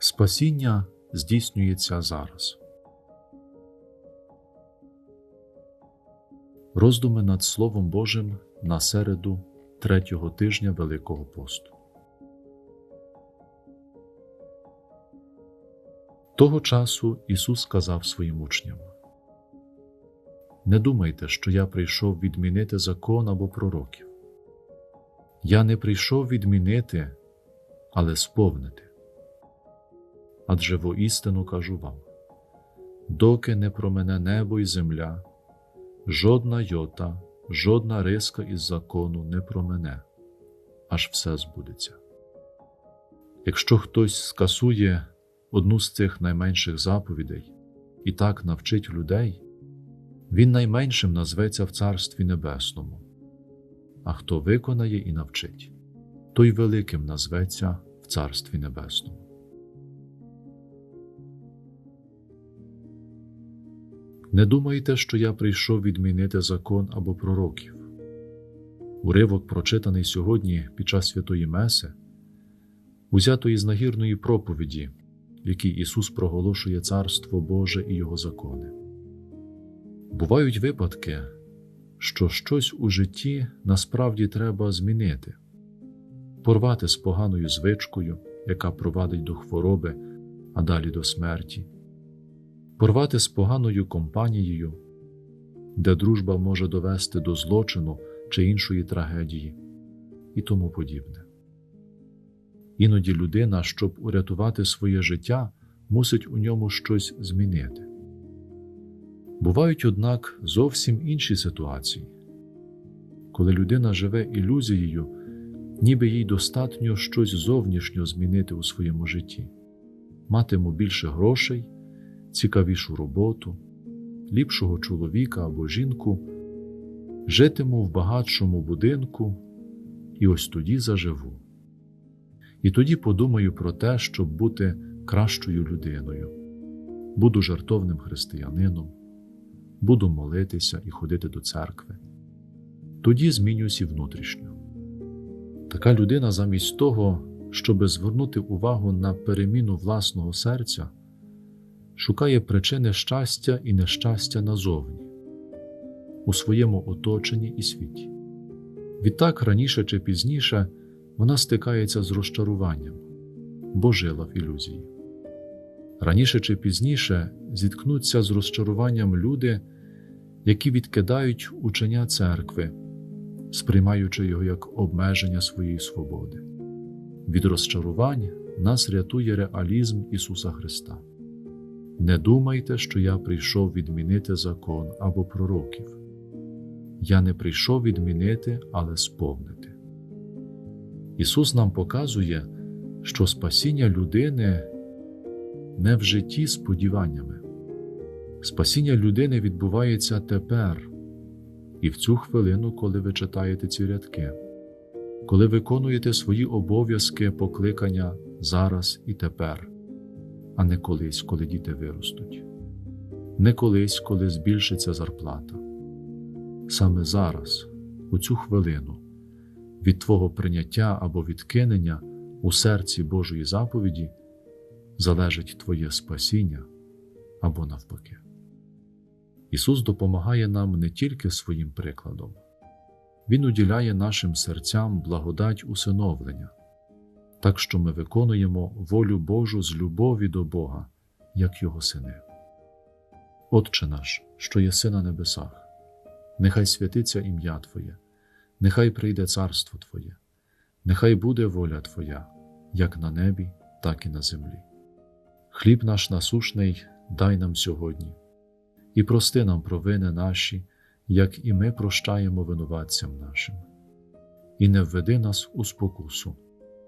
Спасіння здійснюється зараз. Роздуми над Словом Божим на середу третього тижня Великого посту. Того часу Ісус сказав своїм учням: Не думайте, що я прийшов відмінити закон або пророків. Я не прийшов відмінити, але сповнити. Адже воістину кажу вам: доки не промене небо і земля, жодна йота, жодна риска із закону не промене, аж все збудеться. Якщо хтось скасує одну з цих найменших заповідей і так навчить людей, він найменшим назветься в Царстві Небесному, а хто виконає і навчить, той великим назветься в Царстві Небесному. Не думайте, що я прийшов відмінити закон або пророків. Уривок, прочитаний сьогодні під час святої Меси, узятої з нагірної проповіді, в якій Ісус проголошує Царство Боже і Його закони. Бувають випадки, що щось у житті насправді треба змінити, порвати з поганою звичкою, яка провадить до хвороби, а далі до смерті порвати з поганою компанією, де дружба може довести до злочину чи іншої трагедії, і тому подібне. Іноді людина, щоб урятувати своє життя, мусить у ньому щось змінити. Бувають, однак, зовсім інші ситуації, коли людина живе ілюзією, ніби їй достатньо щось зовнішньо змінити у своєму житті, матиму більше грошей цікавішу роботу, ліпшого чоловіка або жінку, житиму в багатшому будинку і ось тоді заживу. І тоді подумаю про те, щоб бути кращою людиною, буду жартовним християнином, буду молитися і ходити до церкви. Тоді змінюсь і внутрішньо. Така людина замість того, щоби звернути увагу на переміну власного серця, шукає причини щастя і нещастя назовні, у своєму оточенні і світі. Відтак раніше чи пізніше вона стикається з розчаруванням, бо жила в ілюзії. Раніше чи пізніше зіткнуться з розчаруванням люди, які відкидають учення церкви, сприймаючи його як обмеження своєї свободи. Від розчарувань нас рятує реалізм Ісуса Христа. Не думайте, що я прийшов відмінити закон або пророків. Я не прийшов відмінити, але сповнити. Ісус нам показує, що спасіння людини не в житті сподіваннями. Спасіння людини відбувається тепер і в цю хвилину, коли ви читаєте ці рядки, коли виконуєте свої обов'язки покликання зараз і тепер а не колись, коли діти виростуть, не колись, коли збільшиться зарплата. Саме зараз, у цю хвилину, від Твого прийняття або відкинення у серці Божої заповіді залежить Твоє спасіння або навпаки. Ісус допомагає нам не тільки своїм прикладом, Він уділяє нашим серцям благодать усиновлення так що ми виконуємо волю Божу з любові до Бога, як Його сини. Отче наш, що єси на небесах, нехай святиться ім'я Твоє, нехай прийде царство Твоє, нехай буде воля Твоя, як на небі, так і на землі. Хліб наш насушний дай нам сьогодні, і прости нам провини наші, як і ми прощаємо винуватцям нашим, і не введи нас у спокусу